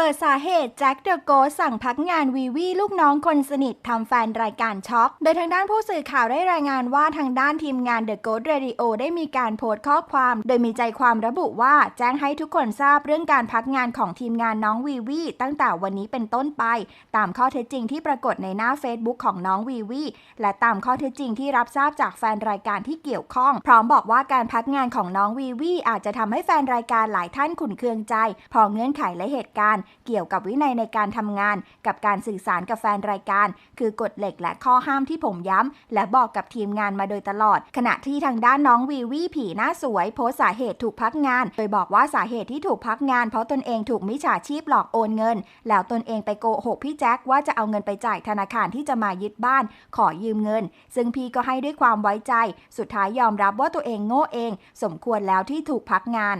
ปิดสาเหตุแจ็คเดอะโกสั่งพักงานวีวีลูกน้องคนสนิททำแฟนรายการช็อก โดยทางด้านผู้สื่อข่าวได้รายงานว่าทางด้านทีมงาน The Ghost Radio ได้มีการโพสต์ข้อความ โดยมีใจความระบุว่าแจ้งให้ทุกคนทราบเรื่องการพักงานของทีมงานน้องวีวีตั้งแต่วันนี้เป็นต้นไป ตามข้อเท็จจริงที่ปรากฏในหน้า Facebook ของน้องวีวีและตามข้อเท็จจริงที่รับทราบจากแฟนรายการที่เกี่ยวข้อง พร้อมบอกว่าการพักงานของน้องวีวีอาจจะทำให้แฟนรายการหลายท่านขุนเคืองใจ พอเงื่อนไขและเหตุการณ์เกี่ยวกับวินัยในการทำงาน กับการสื่อสารกับแฟนรายการ คือกฎเหล็กและข้อห้ามที่ผมย้ำ และบอกกับทีมงานมาโดยตลอด ขณะที่ทางด้านน้องวีวีผีหน้าสวย โพสสาเหตุถูกพักงาน โดยบอกว่าสาเหตุที่ถูกพักงาน เพราะตนเองถูกมิจฉาชีพหลอกโอนเงิน แล้วตนเองไปโกหกพี่แจ็คว่าจะเอาเงินไปจ่ายธนาคารที่จะมายึดบ้าน ขอยืมเงิน ซึ่งพี่ก็ให้ด้วยความไว้ใจ สุดท้ายยอมรับว่าตัวเองโง่เอง สมควรแล้วที่ถูกพักงาน